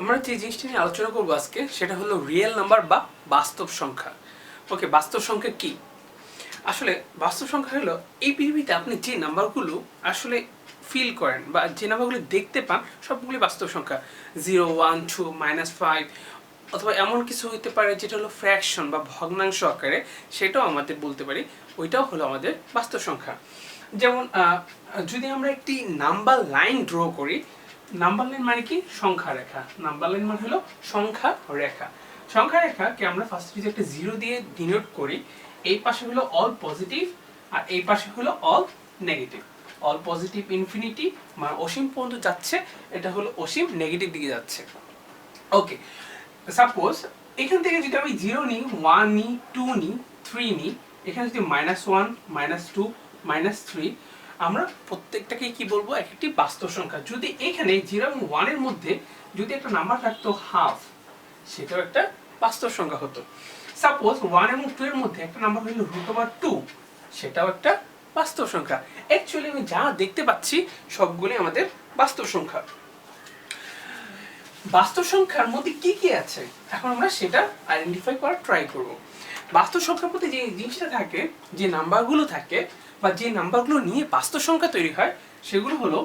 আমরা যে জিনিসটা নিয়ে আলোচনা করব আজকে, সেটা হলো রিয়েল নাম্বার বা বাস্তব সংখ্যা। ওকে বাস্তব সংখ্যা কি? আসলে বাস্তব সংখ্যা হলো, এই পৃথিবীতে আপনি যে নাম্বারগুলো আসলে ফিল করেন বা যে নাম্বারগুলো দেখতে পান সবগুলি বাস্তব সংখ্যা। Zero one two minus five অথবা এমন কিছু হতে পারে যেটা হলো ফ্র্যাকশন বা ভগ্নাংশ আকারে, সেটাও আমাদের বলতে পারি। ওইটাও হলো আমাদের বাস্তব সংখ্যা। যেমন যদি আমরা একটি নাম্বার লাইন ড্র করি নাম্বার লাইন মানে কি? সংখ্যা রেখা। নাম্বার লাইন মানে হলো সংখ্যা রেখা। সংখ্যা রেখাকে আমরা ফার্স্ট যদি একটা জিরো দিয়ে ডিনোট করি, এই পাশে হলো অল পজিটিভ আর এই পাশে হলো all negative all positive infinity মানে অসীম পর্যন্ত যাচ্ছে, এটা হলো অসীম নেগেটিভ দিকে যাচ্ছে। ওকে সাপোজ এখান থেকে যদি আমি জিরো নিই ওয়ান নিই টু নিই থ্রি নিই, এখানে যদি minus one minus two minus three আমরা প্রত্যেকটাকে কি বলব? এক একটি বাস্তব সংখ্যা। যদি এখানে জিরো এবং ওয়ানের মধ্যে যদি একটা নাম্বার থাকতো হাফ সেটাও একটা বাস্তব সংখ্যা হতো। সাপোজ ওয়ান এবং টু এর মধ্যে একটা নাম্বার হলো রুট ওভার টু সেটাও একটা বাস্তব সংখ্যা। অ্যাকচুয়ালি আমি যা দেখতে পাচ্ছি সবগুলি আমাদের বাস্তব সংখ্যা। বাস্তব সংখ্যার মধ্যে কি কি আছে? এখন আমরা সেটা আইডেন্টিফাই করার ট্রাই করব। বাস্তব সংখ্যার মধ্যে যে জিনিসটা থাকে, যে নাম্বারগুলো থাকে বা যে নাম্বারগুলো নিয়ে বাস্তব সংখ্যা তৈরি হয়, সেগুলো হলো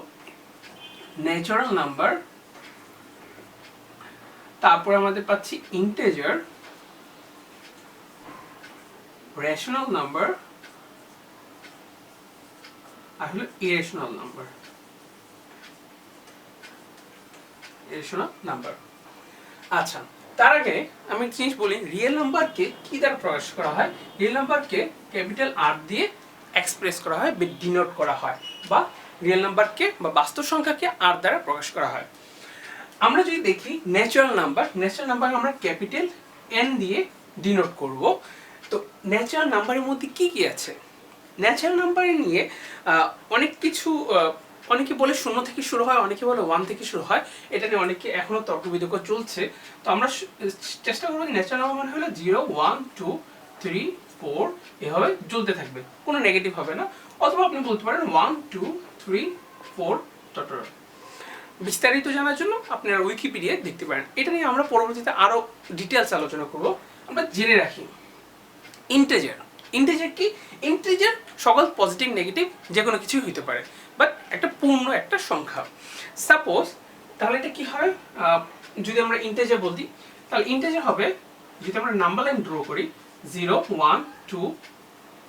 ন্যাচারাল নাম্বার তারপর আমাদের পাচ্ছি ইন্টেজার রেশনাল নাম্বার আর হলো ইরেশনাল নাম্বার ইরেশনাল নাম্বার আচ্ছা তার আগে আমি একটা জিনিস বলি রিয়েল নাম্বারকে কি দ্বারা প্রকাশ করা হয়? রিয়েল নাম্বারকে ক্যাপিটাল আর দিয়ে এক্সপ্রেস করা হয় বা ডিনোট করা হয় বা রিয়েল নাম্বারকে বা বাস্তব সংখ্যাকে আর দ্বারা প্রকাশ করা হয়। আমরা যদি দেখি ন্যাচারাল নাম্বার ন্যাচারাল নাম্বার আমরা ক্যাপিটাল এন দিয়ে ডিনোট করব। তো ন্যাচারাল নাম্বারের মধ্যে কি কি আছে? ন্যাচারাল নাম্বারে নিয়ে অনেক কিছু অনেকে বলে শূন্য থেকে শুরু হয়, অনেকে বলে ওয়ান থেকে শুরু হয়। এটা নিয়ে অনেকে এখনও তর্ক বিতর্ক চলছে। তো আমরা চেষ্টা করব ন্যাচারাল নাম্বার মানে হলো zero one two three four এভাবে জ্বলতে থাকবে। কোনো নেগেটিভ হবে না। অথবা আপনি বলতে পারেন ওয়ান টু থ্রি ফোর টটর বিস্তারিত জানার জন্য আপনারা উইকিপিডিয়া দেখতে পারেন। এটা নিয়ে আমরা পরবর্তীতে আরও ডিটেলস আলোচনা করব। আমরা জেনে রাখি। ইন্টেজার ইন্টেজার কি? ইন্টেজার সকল পজিটিভ নেগেটিভ যে কোনো কিছুই হইতে পারে। একটা পূর্ণ একটা সংখ্যা। সাপোজ তাহলে এটা কি হয়? যদি আমরা ইন্টেজার বলতি তাহলে ইন্টেজার হবে, যদি আমরা নাম্বার লাইন ড্র করি zero one two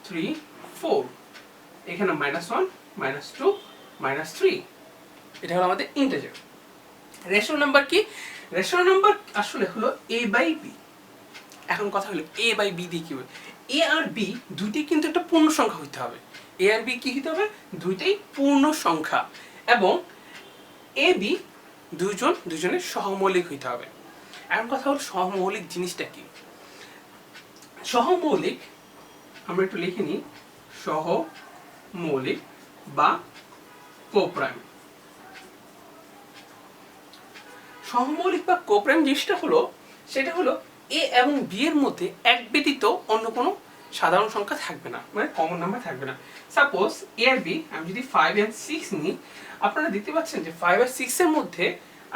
three four এখানে minus one minus two minus three এটা হলো আমাদের ইন্টেজার রেশন নাম্বার কি? রেশন নাম্বার আসলে হলো এ বাই বি এখন কথা হলো এ বাই বি দিয়ে কি হবে? এ আর বি দুইটাই কিন্তু একটা পূর্ণ সংখ্যা হইতে হবে। এ আর বি কি হইতে হবে? দুইটাই পূর্ণ সংখ্যা। এবং এ বি দুইজন দুজনের সহমৌলিক হইতে হবে। এখন কথা হলো সহমৌলিক জিনিসটা কি? সহমৌলিক, আমরা একটু লিখে নিই, সহমৌলিক বা কোপ্রাইম। সহমৌলিক বা কোপ্রাইম জিনিসটা হলো, সেটা হলো এ এবং বি এর মধ্যে এক ব্যতীত অন্য কোনো সাধারণ সংখ্যা থাকবে না মানে কমন নাম্বার থাকবে না। সাপোজ এ আর বি আমি যদি ফাইভ অ্যান্ড সিক্স নিই, আপনারা দেখতে পাচ্ছেন যে ফাইভ আর সিক্সের মধ্যে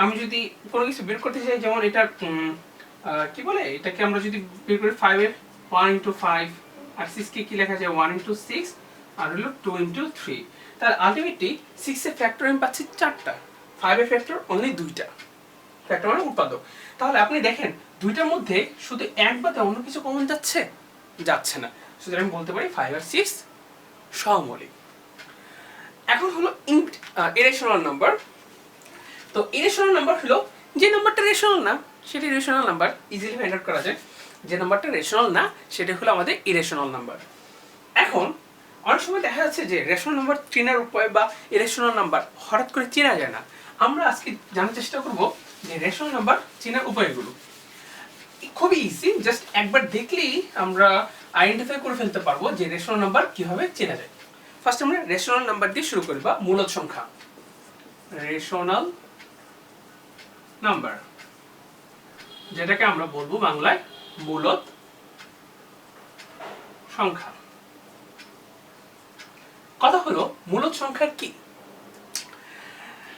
আমি যদি কোনো কিছু বের করতে চাই, যেমন এটা কি বলে? এটাকে আমরা যদি বের করি ফাইভের ওয়ান ইন্টু ফাইভ আর সিক্সকে কি লেখা যায়? ওয়ান ইন্টু সিক্স আর হলো টু ইন্টু থ্রি তার আলটিমেটলি সিক্সের ফ্যাক্টর আমি পাচ্ছি চারটা। ফাইভের ফ্যাক্টর অনলি দুইটা। ফ্যাক্টর মানে উৎপাদক। তাহলে আপনি দেখেন, দুইটার মধ্যে শুধু এক বাদে অন্য কিছু কমন যাচ্ছে? যাচ্ছে না। সুতরাং বলতে পারি ফাইভ আর সিক্স সহমৌলিক এখন হলো ইরেশনাল নাম্বার তো ইরেশনাল নাম্বার হলো যে নাম্বারটা রেশনাল না, সেটা irrational number easily find out করা যায়। যে নাম্বারটা রেশনাল না, সেটা হলো আমাদের ইরেশনাল নাম্বার এখন, অনেক সময় দেখা যাচ্ছে যে রেশনাল নাম্বার চেনার উপায় বা ইরেশনাল নাম্বার হঠাৎ করে চেনা যায় না। আমরা আজকে জানার চেষ্টা করব যে রেশনাল নাম্বার চেনার উপায়গুলো। খুবই ইজি জাস্ট একবার দেখলেই আমরা আইডেন্টিফাই করে ফেলতে পারব যে রেশনাল নাম্বার কীভাবে চেনা যায়। ফার্স্ট আমরা রেশনাল নাম্বার দিয়ে শুরু করি বা মূলত সংখ্যা। রেশনাল নাম্বার যেটাকে আমরা বলব বাংলায় মূলত সংখ্যা। কথা হলো মূলত সংখ্যা কি?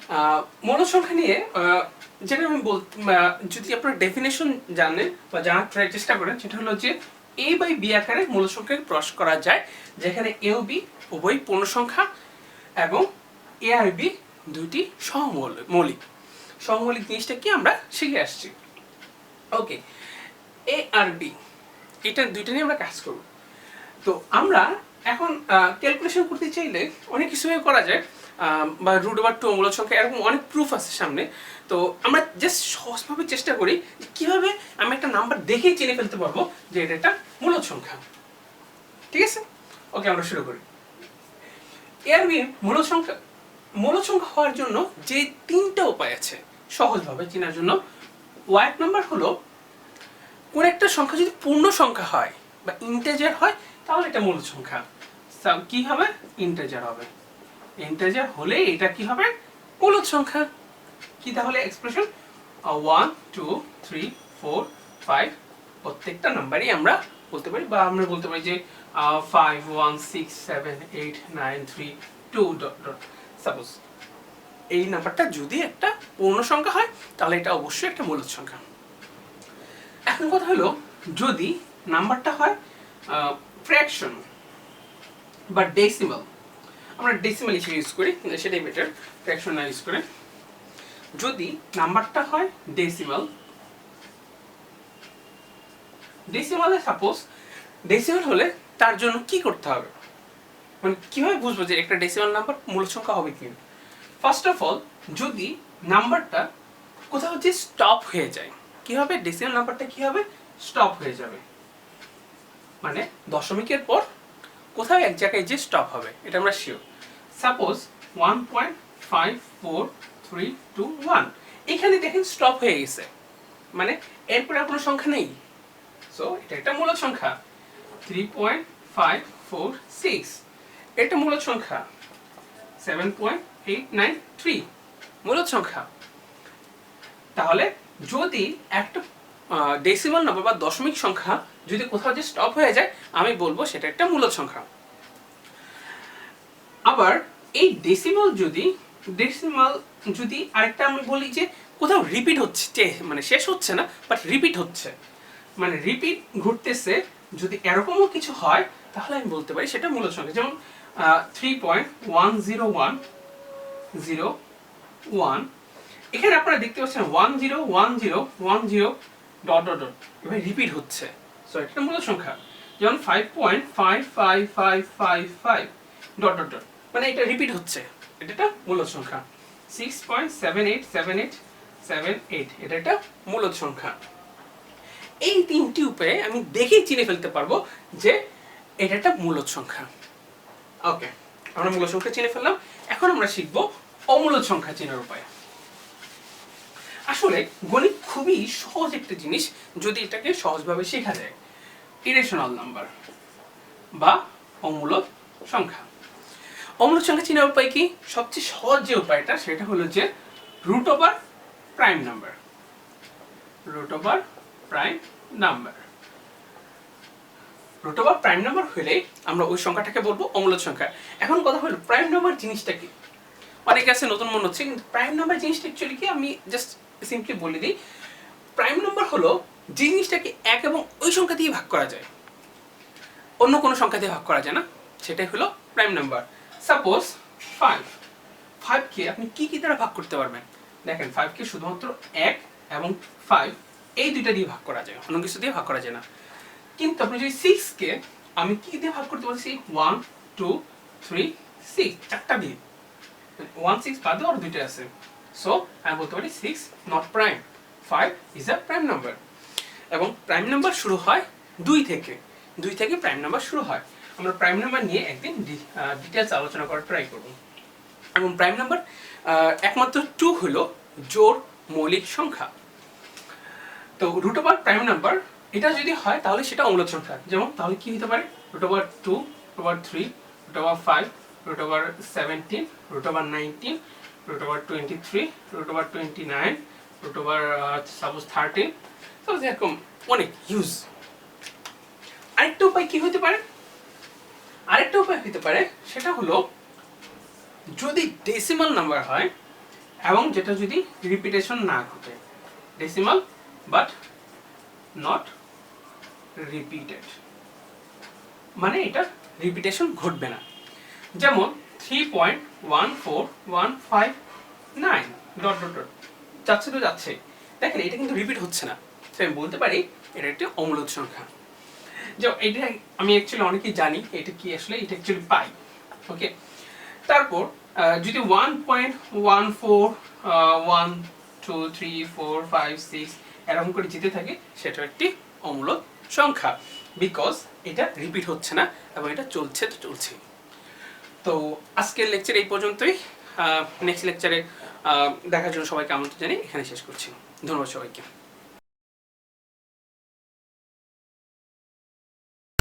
আহ, মূল সংখ্যা নিয়ে যেটা আমি বল যদি আপনার ডেফিনেশন জানেন বা জানার ট্রাই চেষ্টা করেন, সেটা হলো যে এ বাই বি আকারে মূল সংখ্যাকে করা যায়, যেখানে এ বি উভয় পূর্ণ সংখ্যা এবং এ আর বি দুইটি সহমৌল- মৌলিক। সহমৌলিক জিনিসটা কি আমরা শিখে আসছি। ওকে এ আর বি এটা দুইটা নিয়ে আমরা কাজ করব। তো আমরা এখন ক্যালকুলেশন করতে চাইলে অনেক কিছুই করা যায় বা রুট ওভার টু মূল সংখ্যা, এরকম অনেক প্রুফ আছে সামনে। তো আমরা জাস্ট সহজভাবে চেষ্টা করি যে কীভাবে আমি একটা নাম্বার দেখেই চিনে ফেলতে পারব যে এটা একটা মূলত সংখ্যা। ঠিক আছে? ওকে আমরা শুরু করি। এর বি মূল সংখ্যা মূল সংখ্যা হওয়ার জন্য যে তিনটা উপায় আছে সহজভাবে চেনার জন্য ওয়াইট নাম্বার হলো কোন একটা সংখ্যা যদি পূর্ণ সংখ্যা হয় বা ইন্টেজার হয়, তাহলে এটা মূল সংখ্যা। কি হবে? ইন্টেজার হবে। ইন্টেজার হলে এটা কি হবে? মূলত সংখ্যা। কি তাহলে expression one two three four five প্রত্যেকটা নাম্বারই আমরা বলতে পারি বা আমরা বলতে পারি যে five one six seven eight nine three two dot dot suppose এই নাম্বারটা যদি একটা পূর্ণ সংখ্যা হয়, তাহলে এটা অবশ্যই একটা মূলত সংখ্যা। এখন কথা হলো, যদি নাম্বারটা হয় ফ্র্যাকশন বা ডেসিমাল আমরা ডেসিমাল হিসেবে ইউজ করি, সেটাই বেটার ফ্র্যাকশন না ইউজ করে। যদি নাম্বারটা হয় ডেসিমাল ডেসিমালে সাপোজ ডেসিমাল হলে তার জন্য কি করতে হবে? মানে কীভাবে বুঝব যে একটা ডেসিমাল নাম্বার মূল সংখ্যা হবে কি? ফার্স্ট অফ অল যদি নাম্বারটা কোথাও যে স্টপ হয়ে যায়, কি হবে? ডেসিমাল নাম্বারটা কি হবে? স্টপ হয়ে যাবে। মানে দশমিকের পর কোথাও এক জায়গায় যে স্টপ হবে, এটা আমরা sure suppose one point five four three two one এখানে দেখেন স্টপ হয়ে গেছে। মানে এরপরে আর কোনো সংখ্যা নেই। সো এটা একটা মূলদ সংখ্যা। Three point five four six এটা মূলদ সংখ্যা। Seven point eight nine three মূলদ সংখ্যা। তাহলে যদি একটা ডেসিমাল নাম্বার বা দশমিক সংখ্যা যদি কোথাও যে স্টপ হয়ে যায়, আমি বলব সেটা একটা মূলদ সংখ্যা। আবার এই ডেসিমাল যদি ডেসিমাল যদি আরেকটা আমি বলি যে, কোথাও রিপিট হচ্ছে মানে শেষ হচ্ছে না বাট রিপিট হচ্ছে। মানে রিপিট ঘুরতেছে, যদি এরকমও কিছু হয়, তাহলে আমি বলতে পারি সেটা মূলদ সংখ্যা। যেমন three point one zero one zero one এখানে আপনারা দেখতে পাচ্ছেন one zero one zero one zero dot dot dot এভাবে রিপিট হচ্ছে। সো এটা মূল সংখ্যা। যেমন five point five five five five five dot dot dot মানে এটা রিপিট হচ্ছে। এটা একটা মূল সংখ্যা। Six point seven eight seven eight seven eight এটা একটা মূলত সংখ্যা। এই তিনটি উপায়ে আমি দেখেই চিনে ফেলতে পারব যে এটা একটা মূলত সংখ্যা। ওকে আমরা মূল সংখ্যা চিনে ফেললাম। এখন আমরা শিখব অমূলত সংখ্যা চেনার উপায়। আসলে গণিত খুবই সহজ একটা জিনিস, যদি এটাকে সহজভাবে শেখা যায়। ইরেশনাল নাম্বার বা অমূলক সংখ্যা। অমূলক সংখ্যা চেনার উপায় কি? সবচেয়ে সহজ যে উপায়টা সেটা হলো যে root over prime number root over prime number root over prime number হলে আমরা ওই সংখ্যাটাকে বলব অমূলত সংখ্যা। এখন কথা হলো প্রাইম নাম্বার জিনিসটা কি? অনেকে আছে, নতুন মনে হচ্ছে, কিন্তু প্রাইম নাম্বার জিনিসটা অ্যাকচুয়ালি কি? আমি জাস্ট সিম্পলি বলে দিই। প্রাইম নাম্বার হলো জিনিসটাকে এক এবং ওই সংখ্যা দিয়ে ভাগ করা যায়। অন্য কোনো সংখ্যা দিয়ে ভাগ করা যায় না। সেটাই হলো প্রাইম নাম্বার সাপোজ ফাইভ ফাইভকে আপনি কি কি দ্বারা ভাগ করতে পারবেন? দেখেন ফাইভকে শুধুমাত্র এক এবং ফাইভ এই দুইটা দিয়ে ভাগ করা যায়। অন্য কিছু দিয়ে ভাগ করা যায় না। কিন্তু আপনি যদি সিক্সকে আমি কি দিয়ে ভাগ করতে পারছি ওয়ান টু থ্রি সিক্স চারটা দিয়ে। ওয়ান সিক্স বাদে আর দুইটা আছে। সো আমি বলতে পারি six not prime five is a prime number এবং প্রাইম নাম্বার শুরু হয় দুই থেকে। দুই থেকে প্রাইম নাম্বার শুরু হয়। আমরা প্রাইম নাম্বার নিয়ে একদিন ডিটেলস আলোচনা করার ট্রাই করব। এবং প্রাইম নাম্বার একমাত্র টু হলো জোর মৌলিক সংখ্যা। তো রুট ওভার প্রাইম নাম্বার এটা যদি হয় তাহলে সেটা অমূলক সংখ্যা। যেমন তাহলে কি হতে পারে? Root over two root over three root over five root over seventeen root over nineteen root over twenty three root over twenty nine root over suppose thirteen তো এরকম অনেক ইউজ আরেকটা উপায় কি হতে পারে? আরেকটা উপায় হতে পারে, সেটা হলো যদি ডেসিমাল নাম্বার হয় এবং যেটা যদি রিপিটেশন না ঘটে ডেসিমাল বাট নট রিপিটেড মানে এটা রিপিটেশন ঘটবে না। যেমন three point one four one five nine dot dot dot যাচ্ছে তো যাচ্ছে। দেখেন, এটা কিন্তু রিপিট হচ্ছে না। তো আমি বলতে পারি, এটা একটি অমূলত সংখ্যা। যে এটা আমি অ্যাকচুয়ালি অনেকেই জানি এটা কি আসলে, এটা অ্যাকচুয়ালি পাই। ওকে তারপর যদি one point one four one two three four five six এরকম করে যেতে থাকে সেটা একটি অমূলত সংখ্যা। বিকজ এটা রিপিট হচ্ছে না এবং এটা চলছে তো চলছে। তো আজকের লেকচার এই পর্যন্তই। নেক্সট লেকচারে দেখার জন্য সবাইকে আমন্ত্রণ জানিয়ে এখানে শেষ করছি। ধন্যবাদ সবাইকে।